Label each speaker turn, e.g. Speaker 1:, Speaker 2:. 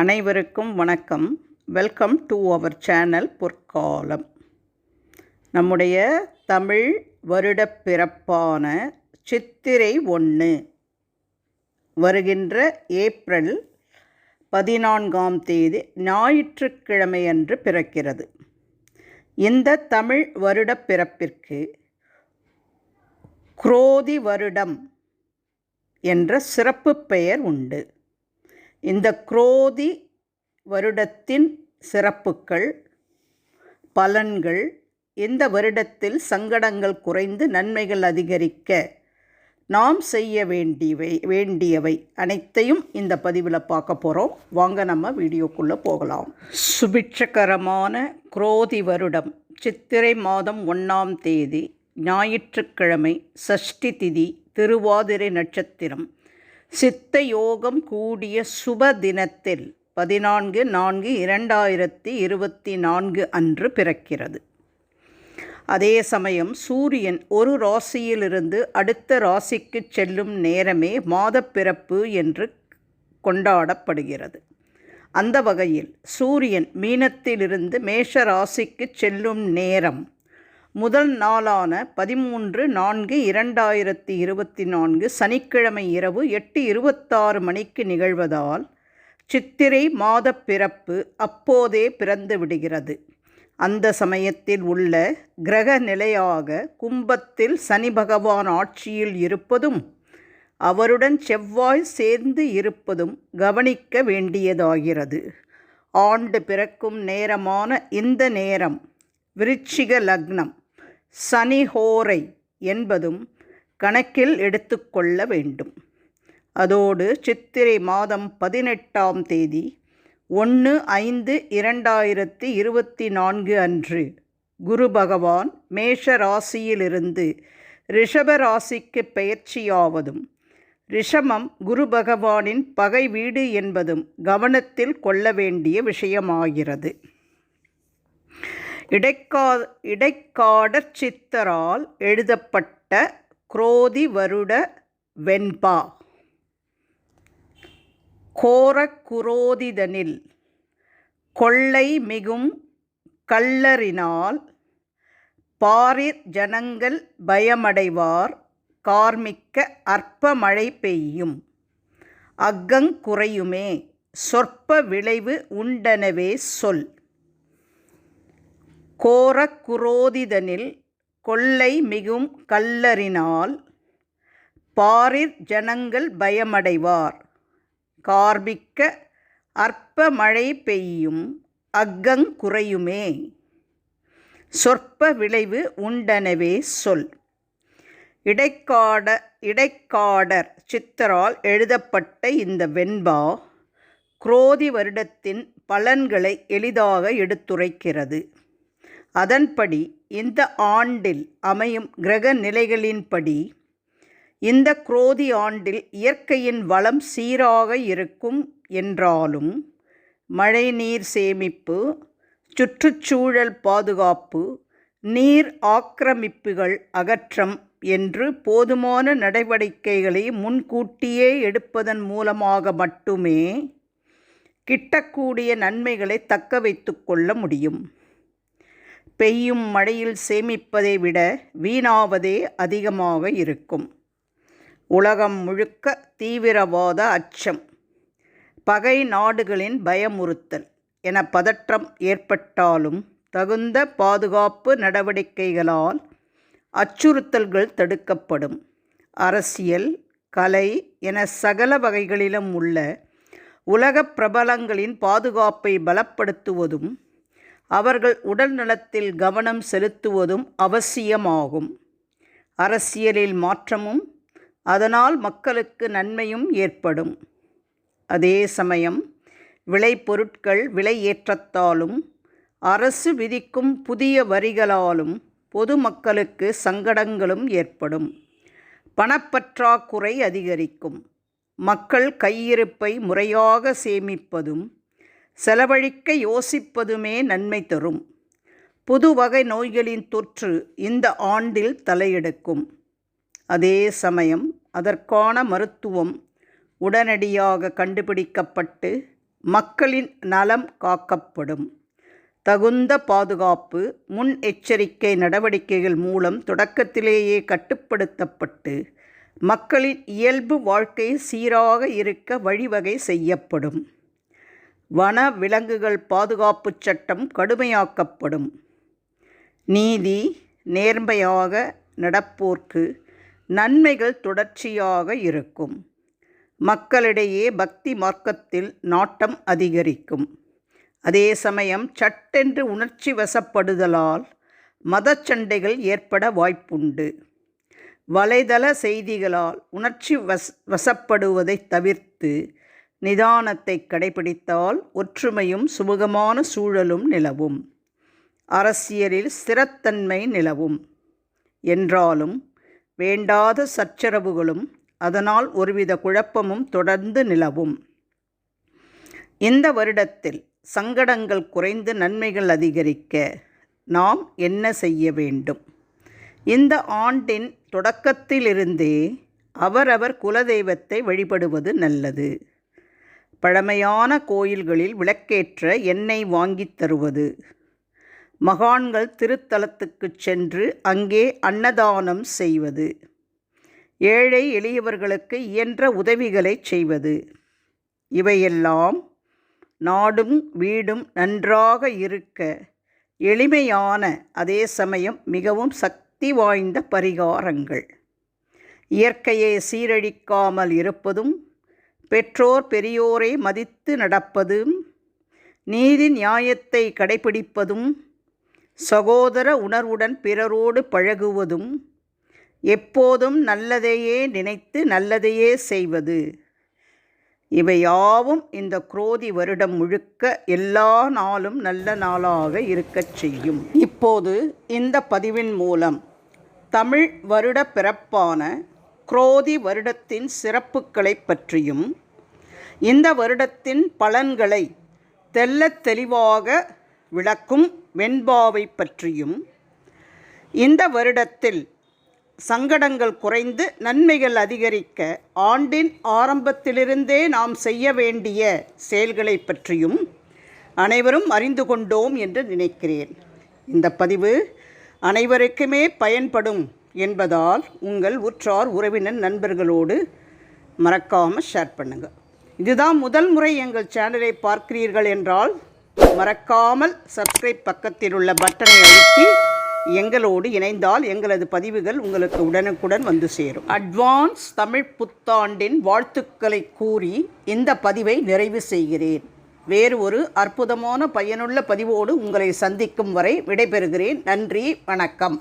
Speaker 1: அனைவருக்கும் வணக்கம். Welcome to our channel பொற்காலம் நம்முடைய தமிழ் வருட பிறப்பான சித்திரை ஒன்று வருகின்ற ஏப்ரல் பதினான்காம் தேதி ஞாயிற்றுக்கிழமையன்று பிறக்கிறது. இந்த தமிழ் வருட பிறப்பிற்கு குரோதி வருடம் என்ற சிறப்பு பெயர் உண்டு. இந்த குரோதி வருடத்தின் சிறப்புகள் பலன்கள் இந்த வருடத்தில் சங்கடங்கள் குறைந்து நன்மைகள் அதிகரிக்க நாம் செய்ய வேண்டியவை வேண்டியவை அனைத்தையும் இந்த பதிவில் பார்க்க போகிறோம் வாங்க நம்ம வீடியோக்குள்ளே போகலாம். சுபிட்சகரமான குரோதி வருடம் சித்திரை மாதம் ஒன்றாம் தேதி ஞாயிற்றுக்கிழமை சஷ்டி திதி திருவாதிரை நட்சத்திரம். சித்த யோகம் கூடிய சுப தினத்தில் பதினான்கு நான்கு இரண்டாயிரத்தி இருபத்தி நான்கு அன்று பிறக்கிறது. அதே சமயம் சூரியன் ஒரு ராசியிலிருந்து அடுத்த ராசிக்கு செல்லும் நேரமே மாதப்பிறப்பு என்று கொண்டாடப்படுகிறது. அந்த வகையில் சூரியன் மீனத்திலிருந்து மேஷ ராசிக்கு செல்லும் நேரம் முதல் நாளான பதிமூன்று நான்கு இரண்டாயிரத்தி இருபத்தி நான்கு சனிக்கிழமை இரவு எட்டு இருபத்தாறு மணிக்கு நிகழ்வதால் சித்திரை மாத பிறப்பு அப்போதே பிறந்து விடுகிறது. அந்த சமயத்தில் உள்ள கிரக நிலையாக கும்பத்தில் சனி பகவான் ஆட்சியில் இருப்பதும் அவருடன் செவ்வாய் சேர்ந்து இருப்பதும் கவனிக்க வேண்டியதாகிறது. ஆண்டு பிறக்கும் நேரமான இந்த நேரம் விருச்சிக லக்னம். சனிஹோரை என்பதும் கணக்கில் எடுத்துக்கொள்ள வேண்டும். அதோடு சித்திரை மாதம் பதினெட்டாம் தேதி ஒன்று ஐந்து இரண்டாயிரத்தி இருபத்தி நான்கு அன்று குரு பகவான் மேஷ ராசியிலிருந்து ரிஷப ராசிக்கு பெயர்ச்சியாவதும் ரிஷமம் குரு பகவானின் பகை வீடு என்பதும் கவனத்தில் கொள்ள வேண்டிய விஷயமாகிறது. இடைக்கா இடைக்காடற் சித்தரால் எழுதப்பட்ட குரோதி வருட வெண்பா. கோரக்குரோதிதனில் கொள்ளை மிகும் கள்ளறினால் பாரிர் ஜனங்கள் பயமடைவார் கார்மிக்க அற்ப மழை பெய்யும் அக்கங்குறையுமே சொற்ப விளைவு உண்டனவே சொல். கோரக்குரோதிதனில் கொள்ளை மிகும் கல்லறினால் பாரிர் ஜனங்கள் பயமடைவார். கார்பிக்க அற்ப மழை பெய்யும் அக்கங் குறையுமே. சொற்ப விளைவு உண்டனவே சொல். இடைக்காட இடைக்காடர் சித்தரால் எழுதப்பட்ட இந்த வெண்பா குரோதி வருடத்தின் பலன்களை எளிதாக எடுத்துரைக்கிறது. அதன்படி இந்த ஆண்டில் அமையும் கிரக நிலைகளின்படி இந்த குரோதி ஆண்டில் இயற்கையின் வளம் சீராக இருக்கும் என்றாலும் மழைநீர் சேமிப்பு சுற்றுச்சூழல் பாதுகாப்பு நீர் ஆக்கிரமிப்புகள் அகற்றம் என்று போதுமான நடவடிக்கைகளை முன்கூட்டியே எடுப்பதன் மூலமாக மட்டுமே கிட்டக்கூடிய நன்மைகளை தக்க வைத்து கொள்ள முடியும். பெய்யும் மழையில் சேமிப்பதை விட வீணாவதே அதிகமாக இருக்கும். உலகம் முழுக்க தீவிரவாத அச்சம். பகை நாடுகளின் பயமுறுத்தல் என பதற்றம் ஏற்பட்டாலும் தகுந்த பாதுகாப்பு நடவடிக்கைகளால் அச்சுறுத்தல்கள் தடுக்கப்படும். அரசியல் கலை என சகல வகைகளிலும் உள்ள உலக பிரபலங்களின் பாதுகாப்பை பலப்படுத்துவதும் அவர்கள் உடல் நலத்தில் கவனம் செலுத்துவதும் அவசியமாகும். அரசியலில் மாற்றமும் அதனால் மக்களுக்கு நன்மையும் ஏற்படும். அதே சமயம் விளைபொருட்கள் விலை ஏற்றத்தாலும் அரசு விதிக்கும் புதிய வரிகளாலும் பொதுமக்களுக்கு சங்கடங்களும் ஏற்படும். பணப்பற்றாக்குறை அதிகரிக்கும். மக்கள் கையிருப்பை முறையாக சேமிப்பதும் செலவழிக்க யோசிப்பதுமே நன்மை தரும். புது வகை நோய்களின் தொற்று இந்த ஆண்டில் தலையெடுக்கும். அதே சமயம் அதற்கான மருத்துவம் உடனடியாக கண்டுபிடிக்கப்பட்டு மக்களின் நலம் காக்கப்படும். தகுந்த பாதுகாப்பு முன் எச்சரிக்கை நடவடிக்கைகள் மூலம் தொடக்கத்திலேயே கட்டுப்படுத்தப்பட்டு மக்களின் இயல்பு வாழ்க்கை சீராக இருக்க வழிவகை செய்யப்படும். வன விலங்குகள் பாதுகாப்பு சட்டம் கடுமையாக்கப்படும். நீதி நேர்மையாக நடப்போர்க்கு நன்மைகள் தொடர்ச்சியாக இருக்கும். மக்களிடையே பக்தி மார்க்கத்தில் நாட்டம் அதிகரிக்கும். அதே சமயம் சட்டென்று உணர்ச்சி வசப்படுதலால் மதச்சண்டைகள் ஏற்பட வாய்ப்புண்டு. வலைதள செய்திகளால் உணர்ச்சி வஸ் வசப்படுவதை தவிர்த்து நிதானத்தை கடைபிடித்தால் ஒற்றுமையும் சுமூகமான சூழலும் நிலவும். அரசியலில் ஸ்திரத்தன்மை நிலவும். என்றாலும் வேண்டாத சச்சரவுகளும் அதனால் ஒருவித குழப்பமும் தொடர்ந்து நிலவும். இந்த வருடத்தில் சங்கடங்கள் குறைந்து நன்மைகள் அதிகரிக்க நாம் என்ன செய்ய வேண்டும்? இந்த ஆண்டின் தொடக்கத்திலிருந்தே அவரவர் குலதெய்வத்தை வழிபடுவது நல்லது. பழமையான கோயில்களில் விளக்கேற்ற எண்ணெய் வாங்கித் தருவது. மகான்கள் திருத்தலத்துக்குச் சென்று அங்கே அன்னதானம் செய்வது. ஏழை எளியவர்களுக்கு இயன்ற உதவிகளை செய்வது. இவையெல்லாம் நாடும் வீடும் நன்றாக இருக்க எளிமையான அதே சமயம் மிகவும் சக்தி வாய்ந்த பரிகாரங்கள். இயற்கையை சீரழிக்காமல் இருப்பதும் பெற்றோர் பெரியோரை மதித்து நடப்பதும் நீதி நியாயத்தை கடைபிடிப்பதும் சகோதர உணர்வுடன் பிறரோடு பழகுவதும் எப்போதும் நல்லதையே நினைத்து நல்லதையே செய்வது. இவையாவும் இந்த குரோதி வருடம் முழுக்க எல்லா நாளும் நல்ல நாளாக இருக்கச் செய்யும். இப்போது இந்த பதிவின் மூலம் தமிழ் வருட பிறப்பான குரோதி வருடத்தின் சிறப்புகளை பற்றியும் இந்த வருடத்தின் பலன்களை தெள்ளத் தெளிவாக விளக்கும் வெண்பாவை பற்றியும் இந்த வருடத்தில் சங்கடங்கள் குறைந்து நன்மைகள் அதிகரிக்க ஆண்டின் ஆரம்பத்திலிருந்தே நாம் செய்ய வேண்டிய செயல்களை பற்றியும் அனைவரும் அறிந்து கொண்டோம் என்று நினைக்கிறேன். இந்த பதிவு அனைவருக்குமே பயன்படும் என்பதால் உங்கள் உற்றார் உறவினர் நண்பர்களோடு மறக்காமல் ஷேர் பண்ணுங்கள் இதுதான் முதல் முறை எங்கள் சேனலை பார்க்கிறீர்கள் என்றால் மறக்காமல் சப்ஸ்கிரைப் பக்கத்தில் உள்ள பட்டனை அழுத்தி எங்களோடு இணைந்தால் எங்களது பதிவுகள் உங்களுக்கு உடனுக்குடன் வந்து சேரும். அட்வான்ஸ் தமிழ் புத்தாண்டின் வாழ்த்துக்களை கூறி இந்த பதிவை நிறைவு செய்கிறேன். வேறு ஒரு அற்புதமான பயனுள்ள பதிவோடு உங்களை சந்திக்கும் வரை விடைபெறுகிறேன். நன்றி வணக்கம்.